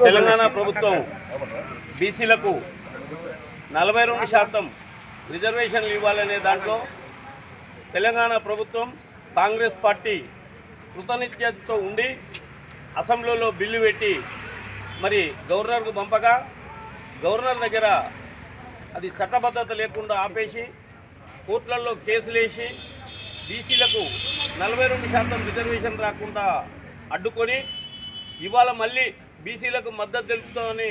తెలంగాణ ప్రభుత్వం బీసీలకు నలభై రెండు శాతం రిజర్వేషన్లు ఇవ్వాలనే దాంట్లో తెలంగాణ ప్రభుత్వం కాంగ్రెస్ పార్టీ కృతనిత్యంతో ఉండి అసెంబ్లీలో బిల్లు పెట్టి మరి గవర్నర్కు పంపగా గవర్నర్ దగ్గర అది చట్టబద్ధత లేకుండా ఆపేసి కోర్టులలో కేసులేసి బీసీలకు నలభై రెండు శాతం రిజర్వేషన్ రాకుండా అడ్డుకొని ఇవాళ మళ్ళీ బీసీలకు మద్దతు తెలుపుతామని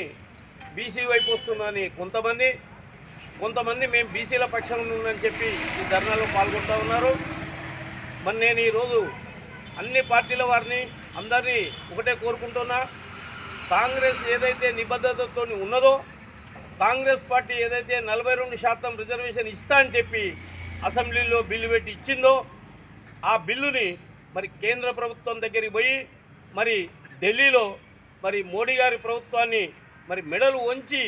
బీసీ వైపు వస్తుందని కొంతమంది కొంతమంది మేము బీసీల పక్షంలో ఉందని చెప్పి ఈ ధర్నాలో పాల్గొంటూ ఉన్నారు. మరి నేను ఈరోజు అన్ని పార్టీల వారిని అందరినీ ఒకటే కోరుకుంటున్నా. కాంగ్రెస్ ఏదైతే నిబద్ధతతో ఉన్నదో కాంగ్రెస్ పార్టీ ఏదైతే నలభై రెండు శాతం రిజర్వేషన్ ఇస్తా అని చెప్పి అసెంబ్లీలో బిల్లు పెట్టి ఇచ్చిందో ఆ బిల్లుని మరి కేంద్ర ప్రభుత్వం దగ్గరికి పోయి మరి ఢిల్లీలో మరి మోడీ గారి ప్రభుత్వాన్ని మరి మెడలు వంచి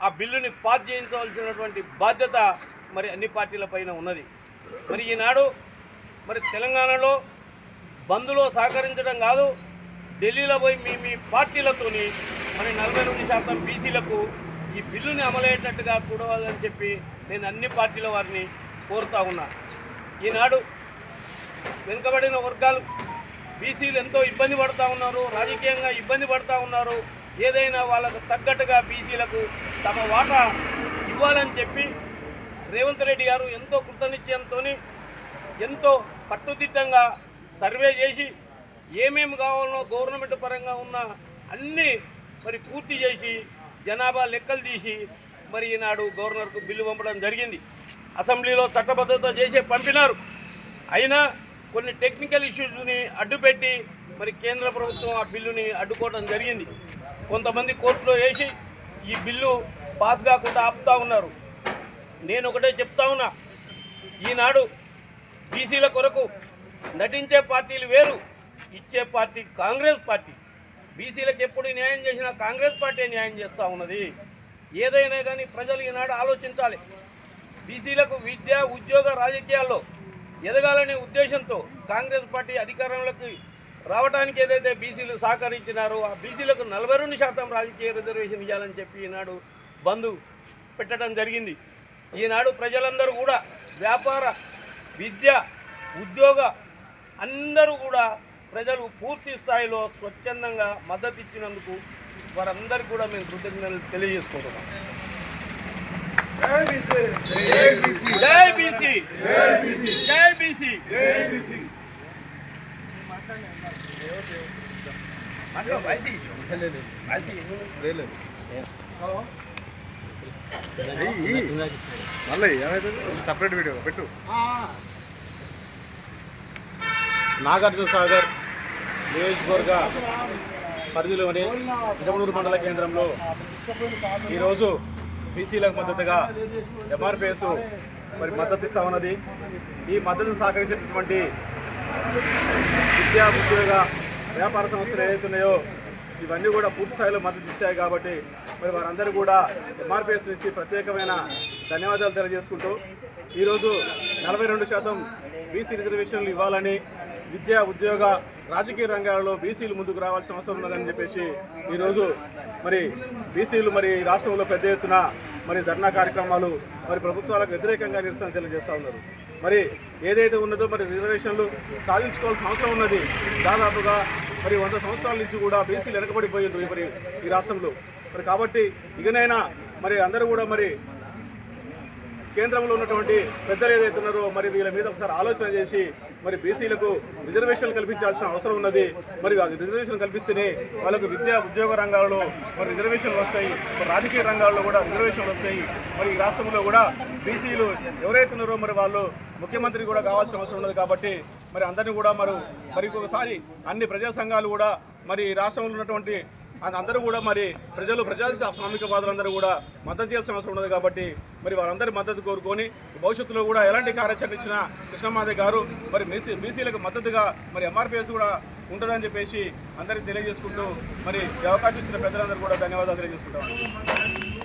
ఆ బిల్లుని పాస్ చేయించవలసినటువంటి బాధ్యత మరి అన్ని పార్టీల పైన ఉన్నది. మరి ఈనాడు మరి తెలంగాణలో బంద్లో సహకరించడం కాదు ఢిల్లీలో పోయి మీ మీ పార్టీలతోని మరి నలభై రెండు శాతం బీసీలకు ఈ బిల్లుని అమలయ్యేటట్టుగా చూడవాలని చెప్పి నేను అన్ని పార్టీల వారిని కోరుతా ఉన్నా. ఈనాడు వెనుకబడిన వర్గాలు బీసీలు ఎంతో ఇబ్బంది పడుతూ ఉన్నారు రాజకీయంగా ఇబ్బంది పడుతూ ఉన్నారు. ఏదైనా వాళ్ళకు తగ్గట్టుగా బీసీలకు తమ వాటా ఇవ్వాలని చెప్పి రేవంత్ రెడ్డి గారు ఎంతో కృతనిశ్చయంతో ఎంతో కట్టుదిట్టంగా సర్వే చేసి ఏమేమి కావాలనో గవర్నమెంట్ పరంగా ఉన్న అన్నీ మరి పూర్తి చేసి జనాభా లెక్కలు తీసి మరి ఈనాడు గవర్నర్కు బిల్లు పంపడం జరిగింది. అసెంబ్లీలో చట్టబద్ధత చేసే పంపినారు. అయినా కొన్ని టెక్నికల్ ఇష్యూస్ని అడ్డుపెట్టి మరి కేంద్ర ప్రభుత్వం ఆ బిల్లుని అడ్డుకోవడం జరిగింది. కొంతమంది కోర్టులో వేసి ఈ బిల్లు పాస్ కాకుండా ఆపుతా ఉన్నారు. నేను ఒకటే చెప్తా ఉన్నా. ఈనాడు బీసీల కొరకు నటించే పార్టీలు వేరు ఇచ్చే పార్టీ కాంగ్రెస్ పార్టీ. బీసీలకు ఎప్పుడు న్యాయం చేసినా కాంగ్రెస్ పార్టీ న్యాయం చేస్తూ ఉన్నది. ఏదైనా కానీ ప్రజలు ఈనాడు ఆలోచించాలి. బీసీలకు విద్య ఉద్యోగ రాజకీయాల్లో ఎదగాలనే ఉద్దేశంతో కాంగ్రెస్ పార్టీ అధికారంలోకి రావడానికి ఏదైతే బీసీలు సహకరించినారో ఆ బీసీలకు నలభై రెండు శాతం రాజకీయ రిజర్వేషన్ ఇవ్వాలని చెప్పి ఈనాడు బంద్ పెట్టడం జరిగింది. ఈనాడు ప్రజలందరూ కూడా వ్యాపార విద్య ఉద్యోగ అందరూ కూడా ప్రజలు పూర్తి స్థాయిలో స్వచ్ఛందంగా మద్దతు ఇచ్చినందుకు వారందరికీ కూడా మేము కృతజ్ఞతలు తెలియజేసుకుంటున్నాం. జై బీసీ జై బీసీ మళ్ళీ ఏమైతుంది సపరేట్ వీడియో పెట్టు నాగార్జున సాగర్ నియోజకవర్గ పరిధిలోని నిజమనూరు మండల కేంద్రంలో ఈరోజు బీసీలకు మద్దతుగా ఎంఆర్పిఎస్ మరి మద్దతు ఇస్తా ఉన్నది ఈ మద్దతును సహకరించినటువంటి విద్యా ఉద్యోగ వ్యాపార సంస్థలు ఏదైతే ఉన్నాయో ఇవన్నీ కూడా పూర్తి స్థాయిలో మద్దతు ఇచ్చాయి కాబట్టి మరి వారందరూ కూడా ఎంఆర్పిఎస్ నుంచి ప్రత్యేకమైన ధన్యవాదాలు తెలియజేసుకుంటూ ఈరోజు నలభై రెండు శాతం బీసీ రిజర్వేషన్లు ఇవ్వాలని విద్యా ఉద్యోగ రాజకీయ రంగాలలో బీసీలు ముందుకు రావాల్సిన అవసరం ఉన్నదని చెప్పేసి ఈరోజు మరి బీసీలు మరి రాష్ట్రంలో పెద్ద ఎత్తున మరి ధర్నా కార్యక్రమాలు మరి ప్రభుత్వాలకు వ్యతిరేకంగా నిరసన తెలియజేస్తూ ఉన్నారు. మరి ఏదైతే ఉన్నదో మరి రిజర్వేషన్లు సాధించుకోవాల్సిన అవసరం ఉన్నది. దాదాపుగా మరి వంద సంవత్సరాల నుంచి కూడా బీసీలు వెనకబడిపోయింది మరి ఈ రాష్ట్రంలో. మరి కాబట్టి ఇకనైనా మరి అందరూ కూడా మరి కేంద్రంలో ఉన్నటువంటి పెద్దలు ఏదైతే ఉన్నారో మరి వీళ్ళ మీద ఒకసారి ఆలోచన చేసి మరి బీసీలకు రిజర్వేషన్లు కల్పించాల్సిన అవసరం ఉన్నది. మరి రిజర్వేషన్ కల్పిస్తేనే వాళ్ళకు విద్యా ఉద్యోగ రంగాల్లో మరి రిజర్వేషన్లు వస్తాయి. మరి రాజకీయ రంగాల్లో కూడా రిజర్వేషన్లు వస్తాయి. మరి ఈ రాష్ట్రంలో కూడా బీసీలు ఎవరైతే ఉన్నారో మరి వాళ్ళు ముఖ్యమంత్రి కూడా కావాల్సిన అవసరం ఉన్నది కాబట్టి మరి అందరినీ కూడా మరి మరి ఒకసారి అన్ని ప్రజా సంఘాలు కూడా మరి రాష్ట్రంలో ఉన్నటువంటి అది అందరూ కూడా మరి ప్రజలు ప్రజా శ్రామికవాదులందరూ కూడా మద్దతు చేయాల్సిన అవసరం ఉన్నది కాబట్టి మరి వారందరి మద్దతు కోరుకొని భవిష్యత్తులో కూడా ఎలాంటి కార్యాచరణ ఇచ్చినా కృష్ణమాదే గారు మరి బీసీ బీసీలకు మద్దతుగా మరి ఎంఆర్పిఎస్ కూడా ఉంటుందని చెప్పేసి అందరికీ తెలియజేసుకుంటూ మరి అవకాశం ఇచ్చిన ప్రజలందరూ కూడా ధన్యవాదాలు తెలియజేసుకుంటాం